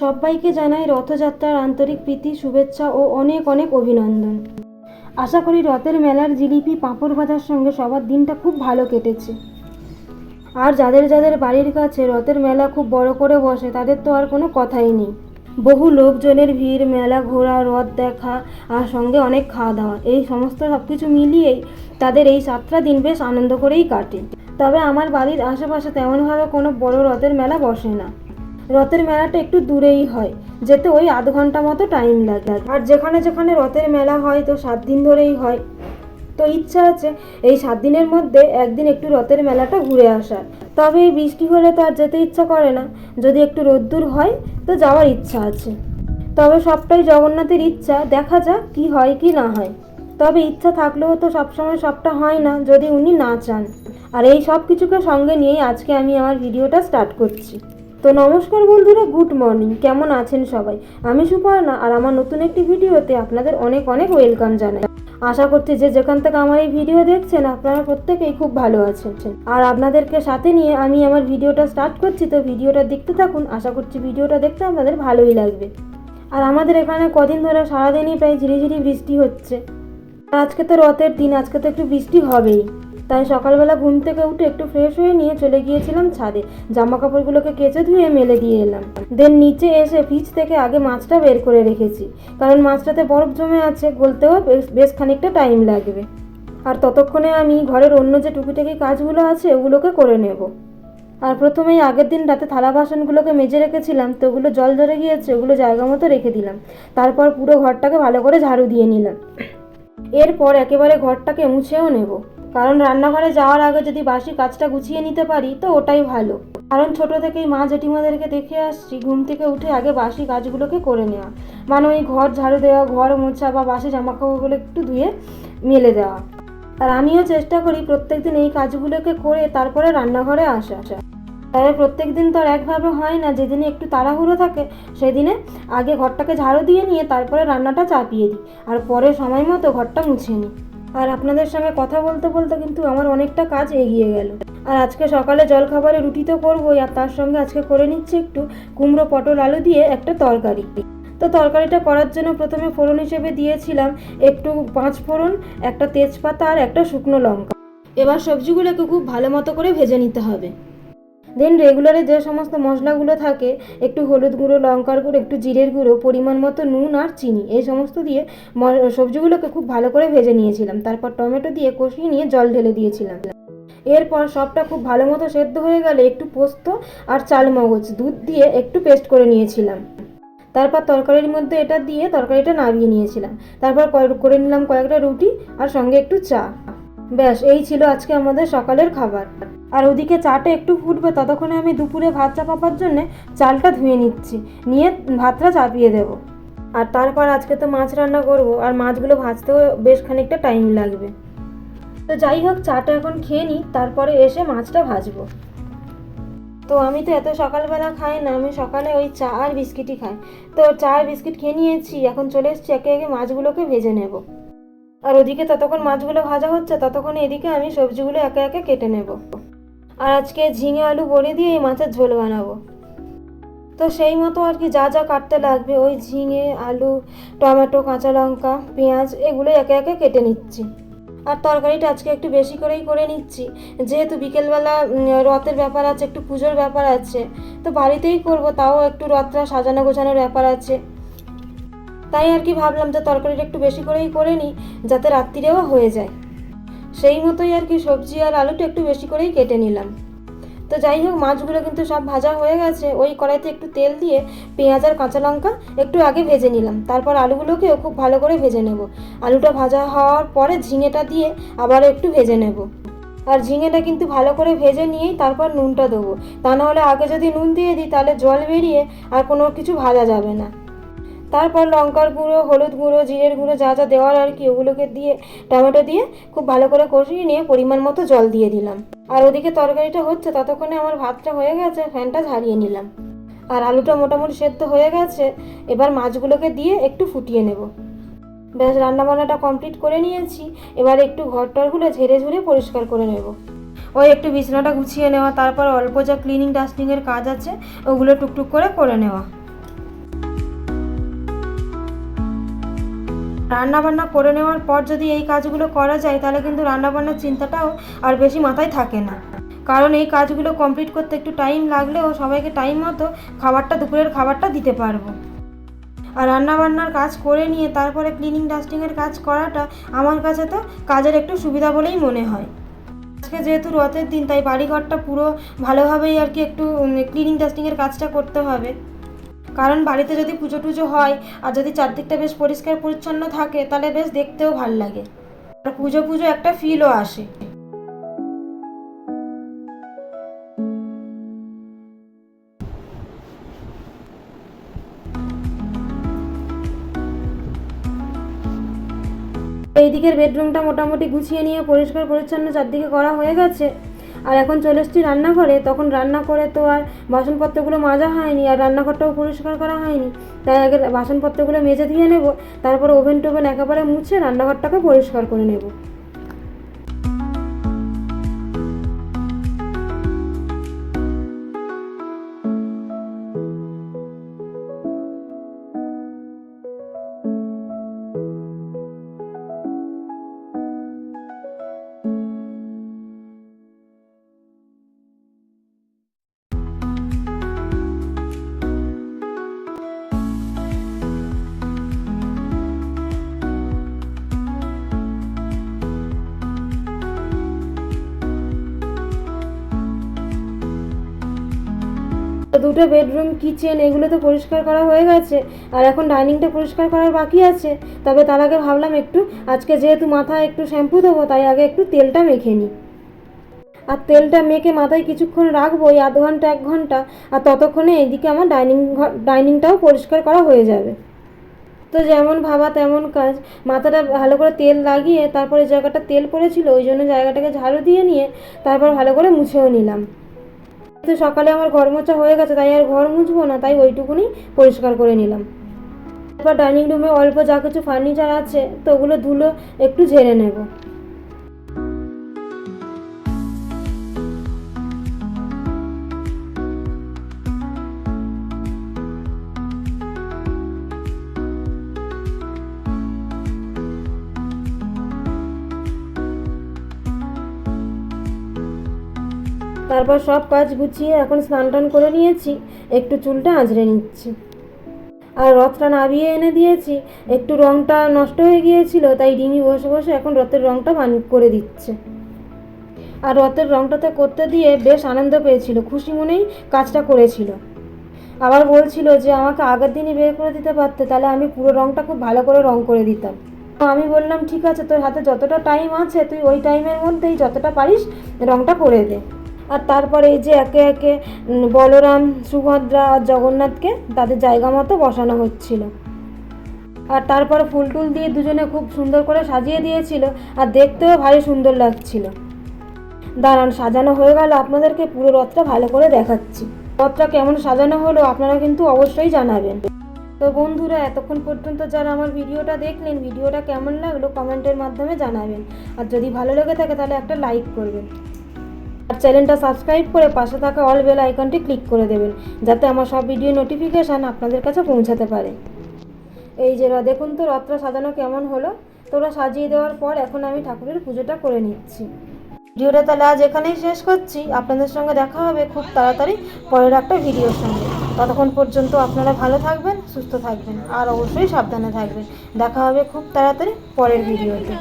সবাইকে জানাই রথযাত্রার আন্তরিক প্রীতি, শুভেচ্ছা ও অনেক অনেক অভিনন্দন। আশা করি রথের মেলার জিলিপি পাঁপড় ভাজার সঙ্গে সবার দিনটা খুব ভালো কেটেছে। আর যাদের যাদের বাড়ির কাছে রথের মেলা খুব বড় করে বসে, তাদের তো আর কোনো কথাই নেই। বহু লোকজনের ভিড়, মেলা ঘোরা, রথ দেখা আর সঙ্গে অনেক খাওয়া দাওয়া এই সমস্ত সব কিছু মিলিয়েই তাদের এই সাতটা দিন বেশ আনন্দ করেই কাটে। তবে আমার বাড়ির আশেপাশে তেমনভাবে কোনো বড় রথের মেলা বসে না। রথের মেলাটা একটু দূরেই হয়, যেতে ওই আধ ঘণ্টা মতো টাইম লাগে। আর যেখানে যেখানে রথের মেলা হয়, তো সাত দিন ধরেই হয়। তো ইচ্ছা আছে এই সাত দিনের মধ্যে একদিন একটু রথের মেলাটা ঘুরে আসার। তবে এই বৃষ্টি হলে তো আর যেতে ইচ্ছা করে না। যদি একটু রোদ্দুর হয়, তো যাওয়ার ইচ্ছা আছে। তবে সবটাই জগন্নাথের ইচ্ছা, দেখা যাক কি হয় কি না হয়। তবে ইচ্ছা থাকলেও তো সবসময় সবটা হয় না, যদি উনি না চান। আর এই সব কিছুকে সঙ্গে নিয়েই আজকে আমি আমার ভিডিওটা স্টার্ট করছি। তো নমস্কার বন্ধুরা, গুড মর্নিং। কেমন আছেন সবাই? আমি সুপর্ণা আর আমার নতুন একটি ভিডিওতে আপনাদের অনেক অনেক ওয়েলকাম জানাই। আশা করছি যে যেখান থেকে আমার এই ভিডিও দেখছেন, আপনারা প্রত্যেকেই খুব ভালো আছেন। আর আপনাদেরকে সাথে নিয়ে আমি আমার ভিডিওটা স্টার্ট করছি, তো ভিডিওটা দেখতে থাকুন। আশা করছি ভিডিওটা দেখতে আপনাদের ভালোই লাগবে। আর আমাদের এখানে কদিন ধরে সারাদিনই প্রায় ঝিরিঝিরি বৃষ্টি হচ্ছে। আজকে তো রথের দিন, আজকে তো একটু বৃষ্টি হবেই। তাই সকালবেলা ঘুম থেকে উঠে একটু ফ্রেশ হয়ে নিয়ে চলে গিয়েছিলাম ছাদে। জামা কাপড়গুলোকে কেচে ধুয়ে মেলে দিয়ে এলাম। দেন নিচে এসে ফ্রিজ থেকে আগে মাছটা বের করে রেখেছি। কারণ মাছটাতে বরফ জমে আছে, গলতেও বেশ খানিকটা টাইম লাগবে। আর ততক্ষণে আমি ঘরের অন্য যে টুকিটাকি কাজগুলো আছে, ওগুলোকে করে নেব। আর প্রথমেই আগের দিন রাতে থালা বাসনগুলোকে মেজে রেখেছিলাম, তো ওগুলো জল ধরে গিয়েছে, ওগুলো জায়গা মতো রেখে দিলাম। তারপর পুরো ঘরটাকে ভালো করে ঝাড়ু দিয়ে নিলাম। এরপর একেবারে ঘরটাকে মুছেও নেব। কারণ রান্নাঘরে যাওয়ার আগে যদি বাসি কাজটা গুছিয়ে নিতে পারি, তো ওটাই ভালো। কারণ ছোট থেকেই মা জেঠিমাদেরকে দেখে আসছি, ঘুম থেকে উঠে আগে বাসি কাজগুলোকে করে নেওয়া। মানে ওই ঘর ঝাড়ু দেওয়া, ঘর মোছা বা বাসি জামা কাপড়গুলো একটু ধুয়ে মেলে দেওয়া। আর আমিও চেষ্টা করি প্রত্যেকদিন এই কাজগুলোকে করে তারপরে রান্নাঘরে আসা। তবে প্রত্যেক দিন তো আর একভাবে হয় না, যেদিনে একটু তাড়াহুড়ো থাকে সেদিনে আগে ঘরটাকে ঝাড়ু দিয়ে নিয়ে তারপরে রান্নাটা চাপিয়ে দিই, আর পরে সময় মতো ঘরটা মুছে নিই। আর আপনাদের সঙ্গে কথা বলতে বলতে কিন্তু আমার অনেকটা কাজ এগিয়ে গেল। আর আজকে সকালে জলখাবারে রুটি তো করবোই, আর তার সঙ্গে আজকে করে নিচ্ছি একটু কুমড়ো পটল আলু দিয়ে একটা তরকারি। তো তরকারিটা করার জন্য প্রথমে ফোড়ন হিসেবে দিয়েছিলাম একটু পাঁচ ফোড়ন, একটা তেজপাতা আর একটা শুকনো লঙ্কা। এবার সবজিগুলোকে খুব ভালো মতো করে ভেজে নিতে হবে। দেন রেগুলারে যে সমস্ত মশলাগুলো থাকে, একটু হলুদ গুঁড়ো, লঙ্কার গুঁড়ো, একটু জিরের গুঁড়ো, পরিমাণ মতো নুন আর চিনি, এই সমস্ত দিয়ে সবজিগুলোকে খুব ভালো করে ভেজে নিয়েছিলাম। তারপর টমেটো দিয়ে কষিয়ে নিয়ে জল ঢেলে দিয়েছিলাম। এরপর সবটা খুব ভালো মতো সেদ্ধ হয়ে গেলে একটু পোস্ত আর চাল মগজ দুধ দিয়ে একটু পেস্ট করে নিয়েছিলাম। তারপর তরকারির মধ্যে এটা দিয়ে তরকারিটা নামিয়ে নিয়েছিলাম। তারপর করে নিলাম কয়েকটা রুটি আর সঙ্গে একটু চা। ব্যাস, এই ছিল আজকে আমাদের সকালের খাবার। আর ওদিকে চাটা একটু ফুটবে, ততক্ষণে আমি দুপুরে ভাত চাপাবার জন্যে চালটা ধুয়ে নিচ্ছি, নিয়ে ভাতটা চাপিয়ে দেব। আর তারপর আজকে তো মাছ রান্না করব, আর মাছগুলো ভাজতেও বেশ খানিকটা টাইম লাগবে। তো যাই হোক, চাটা এখন খেয়ে নিই, তারপরে এসে মাছটা ভাজবো। তো আমি তো এত সকালবেলা খাই না, আমি সকালে ওই চা আর বিস্কিটই খাই। তো চা আর বিস্কিট খেয়ে নিয়েছি, এখন চলে এসেছি একে একে মাছগুলোকে ভেজে নেব। আর ওদিকে ততক্ষণ মাছগুলো ভাজা হচ্ছে, ততক্ষণ এদিকে আমি সবজিগুলো একে একে কেটে নেব। আর আজকে ঝিঙে, আলু, বড়ি দিয়ে এই মাছের ঝোল বানাবো। তো সেই মতো আর কি যা যা কাটতে লাগবে, ওই ঝিঙে, আলু, টমেটো, কাঁচা লঙ্কা, পেঁয়াজ, এগুলো একে একে কেটে নিচ্ছি। আর তরকারিটা আজকে একটু বেশি করেই করে নিচ্ছি। যেহেতু বিকেলবেলা রথের ব্যাপার আছে, একটু পুজোর ব্যাপার আছে, তো বাড়িতেই করব, তাও একটু রথটা সাজানো গোছানোর ব্যাপার আছে। তাই আর কি ভাবলাম যে তরকারিটা একটু বেশি করেই করে নিই, যাতে রাত্রিরেও হয়ে যায়। সেই মতোই আর কি সবজি আর আলুটা একটু বেশি করেই কেটে নিলাম। তো যাই হোক, মাছগুলো কিন্তু সব ভাজা হয়ে গেছে। ওই কড়াইতে একটু তেল দিয়ে পেঁয়াজ আর কাঁচা লঙ্কা একটু আগে ভেজে নিলাম। তারপর আলুগুলোকেও খুব ভালো করে ভেজে নেব। আলুটা ভাজা হওয়ার পরে ঝিঙেটা দিয়ে আবারও একটু ভেজে নেব। আর ঝিঙেটা কিন্তু ভালো করে ভেজে নিয়েই তারপর নুনটা দেবো। তা নাহলে আগে যদি নুন দিয়ে দিই, তাহলে জল বেরিয়ে আর কোনো কিছু ভাজা যাবে না। তারপর লঙ্কার গুঁড়ো, হলুদ গুঁড়ো, জিরের গুঁড়ো, যা যা দেওয়ার আর কি, ওগুলোকে দিয়ে, টমেটো দিয়ে খুব ভালো করে কষিয়ে নিয়ে পরিমাণ মতো জল দিয়ে দিলাম। আর ওদিকে তরকারিটা হচ্ছে, ততক্ষণে আমার ভাতটা হয়ে গেছে, ফ্যানটা ঝারিয়ে নিলাম। আর আলুটা মোটামুটি সেদ্ধ হয়ে গেছে, এবার মাছগুলোকে দিয়ে একটু ফুটিয়ে নেব। ব্যাস, রান্নাবান্নাটা কমপ্লিট করে নিয়েছি। এবার একটু ঘর টরগুলো ঝেড়ে ঝুড়ে পরিষ্কার করে নেব। ওই একটু বিছানাটা গুছিয়ে নেওয়া, তারপর অল্প যা ক্লিনিং ডাস্টিংয়ের কাজ আছে, ওগুলো টুকটুক করে করে নেওয়া। রান্না বান্না করে নেওয়ার পর যদি এই কাজগুলো করা যায়, তাহলে কিন্তু রান্না বান্নার চিন্তাটাও আর বেশি মাথায় থাকে না। কারণ এই কাজগুলো কমপ্লিট করতে একটু টাইম লাগলেও সবাইকে টাইম মতো খাবারটা, দুপুরের খাবারটা দিতে পারব। আর রান্না বান্নার কাজ করে নিয়ে তারপরে ক্লিনিং ডাস্টিংয়ের কাজ করাটা আমার কাছে তো কাজের একটু সুবিধা বলেই মনে হয়। আজকে যেহেতু রথের দিন, তাই বাড়িঘরটা পুরো ভালোভাবেই আর কি একটু ক্লিনিং ডাস্টিংয়ের কাজটা করতে হবে। কারণ বাড়িতে যদি পুজো টুজো হয় আর যদি চারদিকটা বেশ পরিষ্কার পরিচ্ছন্ন থাকে, তাহলে বেশ দেখতেও ভালো লাগে। আর পুজো পুজো একটা ফিলও আসে। এই দিকের বেডরুমটা মোটামুটি গুছিয়ে নিয়ে পরিষ্কার পরিচ্ছন্ন চারদিকে করা হয়ে গেছে। আর এখন চলে এসেছি রান্নাঘরে। তখন রান্না করে তো আর বাসনপত্রগুলো মাজা হয়নি, আর রান্নাঘরটাও পরিষ্কার করা হয়নি। তাই আগে বাসনপত্রগুলো মেজে ধুয়ে নেব, তারপর ওভেন টোভেন একেবারে মুছে রান্নাঘরটাকে পরিষ্কার করে নেব। দুটো বেডরুম, কিচেন, এগুলো তো পরিষ্কার করা হয়ে গেছে। আর এখন ডাইনিংটা পরিষ্কার করার বাকি আছে। তবে তার আগে ভাবলাম একটু, আজকে যেহেতু মাথায় একটু শ্যাম্পু দেবো, তাই আগে একটু তেলটা মেখে নিই। আর তেলটা মেখে মাথায় কিছুক্ষণ রাখব ওই আধ ঘণ্টা, এক ঘণ্টা, আর ততক্ষণে এইদিকে আমার ডাইনিং ডাইনিংটাও পরিষ্কার করা হয়ে যাবে। তো যেমন ভাবা তেমন কাজ। মাথাটা ভালো করে তেল লাগিয়ে তারপরে জায়গাটা তেল পড়েছিল, ওই জন্য জায়গাটাকে ঝাড়ু দিয়ে নিয়ে তারপর ভালো করে মুছেও নিলাম। তো সকালে আমার ঘর মোছা হয়ে গেছে, তাই আর ঘর মুছবো না, তাই ওইটুকুনি পরিষ্কার করে নিলাম। তারপর ডাইনিং রুমে অল্প যা কিছু ফার্নিচার আছে, তো ওগুলো ধুলো একটু ঝেড়ে নেব। তারপর সব কাজ গুছিয়ে এখন স্নান টান করে নিয়েছি। একটু চুলটা আঁচড়ে নিচ্ছি। আর রথটা নাবিয়ে এনে দিয়েছি। একটু রঙটা নষ্ট হয়ে গিয়েছিল, তাই রিমি বসে বসে এখন রথের রঙটা বান করে দিচ্ছে। আর রথের রঙটাতে করতে দিয়ে বেশ আনন্দ পেয়েছিল, খুশি মনেই কাজটা করেছিল। আবার বলছিল যে, আমাকে আগের দিনই বের করে দিতে পারতে, তাহলে আমি পুরো রঙটা খুব ভালো করে রং করে দিতাম। আমি বললাম, ঠিক আছে, তোর হাতে যতটা টাইম আছে, তুই ওই টাইমের মধ্যেই যতটা পারিস রঙটা করে দে। আর তারপরে এই যে একে একে বলরাম, সুভদ্রা আর জগন্নাথকে তাদের জায়গা মতো বসানো হচ্ছিল। আর তারপরে ফুল টুল দিয়ে দুজনে খুব সুন্দর করে সাজিয়ে দিয়েছিল আর দেখতেও ভারী সুন্দর লাগছিল। দাঁড়ান, সাজানো হয়ে গেল, আপনাদেরকে পুরো রথটা ভালো করে দেখাচ্ছি। রথটা কেমন সাজানো হলো আপনারা কিন্তু অবশ্যই জানাবেন। তো বন্ধুরা, এতক্ষণ পর্যন্ত যারা আমার ভিডিওটা দেখলেন, ভিডিওটা কেমন লাগল কমেন্টের মাধ্যমে জানাবেন। আর যদি ভালো লেগে থাকে তাহলে একটা লাইক করবেন। আর চ্যানেলটা সাবস্ক্রাইব করে পাশে থাকা অল বেল আইকনটি ক্লিক করে দেবেন, যাতে আমার সব ভিডিও নোটিফিকেশান আপনাদের কাছে পৌঁছাতে পারে। এই যে দেখুন তো রথটা সাজানো কেমন হলো? তোরা সাজিয়ে দেওয়ার পর এখন আমি ঠাকুরের পুজোটা করে নিচ্ছি। ভিডিওটা তাহলে আজ এখানেই শেষ করছি। আপনাদের সঙ্গে দেখা হবে খুব তাড়াতাড়ি পরের একটা ভিডিওর সঙ্গে। ততক্ষণ পর্যন্ত আপনারা ভালো থাকবেন, সুস্থ থাকবেন, আর অবশ্যই সাবধানে থাকবেন। দেখা হবে খুব তাড়াতাড়ি পরের ভিডিওতে।